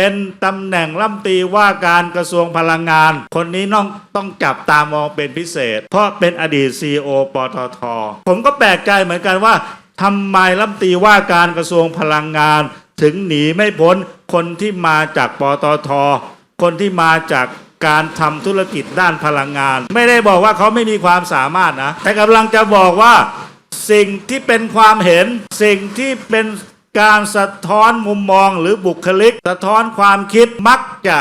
เป็นตำแหน่งรัฐมนตรีว่าการกระทรวงพลังงาน คนนี้น้องต้องจับตามองเป็นพิเศษ เพราะเป็นอดีตซีโอปตท ผมก็แปลกใจเหมือนกันว่าทำไมรัฐมนตรีว่าการกระทรวงพลังงาน ถึงหนีไม่พ้นคนที่มาจากปตท คนที่มาจากการทำธุรกิจด้านพลังงาน ไม่ได้บอกว่าเขาไม่มีความสามารถนะ แต่กำลังจะบอกว่า สิ่งที่เป็นความเห็น สิ่งที่เป็น การสะท้อนมุมมองหรือบุคลิก สะท้อนความคิดมักจะ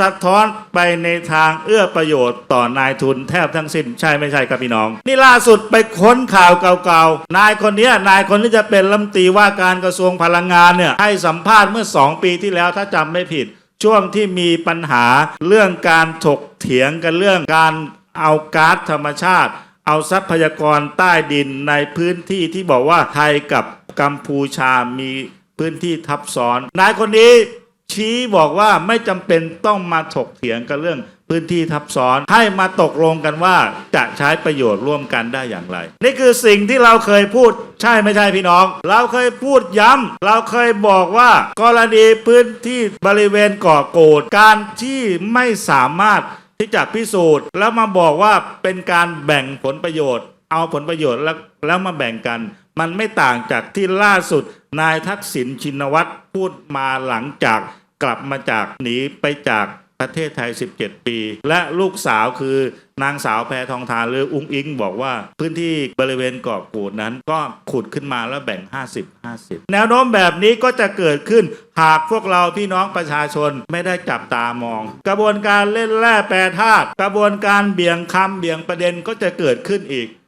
สะท้อนไปในทางเอื้อประโยชน์ต่อนายทุนแทบทั้งสิ้นใช่ไม่ใช่ครับพี่น้อง นี่ล่าสุดไปค้นข่าวเก่าๆ นายคนนี้นายคนที่จะเป็นรัฐมนตรีว่าการกระทรวงพลังงานเนี่ยให้สัมภาษณ์เมื่อ 2 ปีที่แล้วถ้าจำไม่ผิด ช่วงที่มีปัญหาเรื่องการถกเถียงกันเรื่องการเอาก๊าซธรรมชาติ เอาทรัพยากรใต้ดินในพื้นที่ที่บอกว่าไทยกับ กัมพูชามีพื้นที่ทับซ้อน นายคนนี้ชี้บอกว่าไม่จำเป็นต้องมาถกเถียงกันเรื่องพื้นที่ทับซ้อน ให้มาตกลงกันว่าจะใช้ประโยชน์ร่วมกันได้อย่างไร นี่คือสิ่งที่เราเคยพูดใช่ไม่ใช่พี่น้อง เราเคยพูดย้ำเราเคยบอกว่ากรณีพื้นที่บริเวณเกาะกูดการที่ไม่สามารถที่จะพิสูจน์ แล้วมาบอกว่าเป็นการแบ่งผลประโยชน์ เอาผลประโยชน์แล้วแล้วมาแบ่งกัน มันไม่ต่างจากที่ล่าสุด นายทักษิณชินวัตรพูดมาหลังจากกลับมาจากหนีไปจากประเทศไทย 17 ปี และลูกสาวคือนางสาวแพทองทานหรืออุ้งอิงบอกว่าพื้นที่บริเวณเกาะกูดนั้นก็ขุดขึ้นมาแล้วแบ่ง 50-50 แนวโน้มแบบนี้ก็จะเกิดขึ้นหากพวกเราพี่น้องประชาชนไม่ได้จับตามอง กระบวนการเล่นแร่แปรธาตุกระบวนการเบี่ยงคำเบี่ยงประเด็นก็จะเกิดขึ้นอีก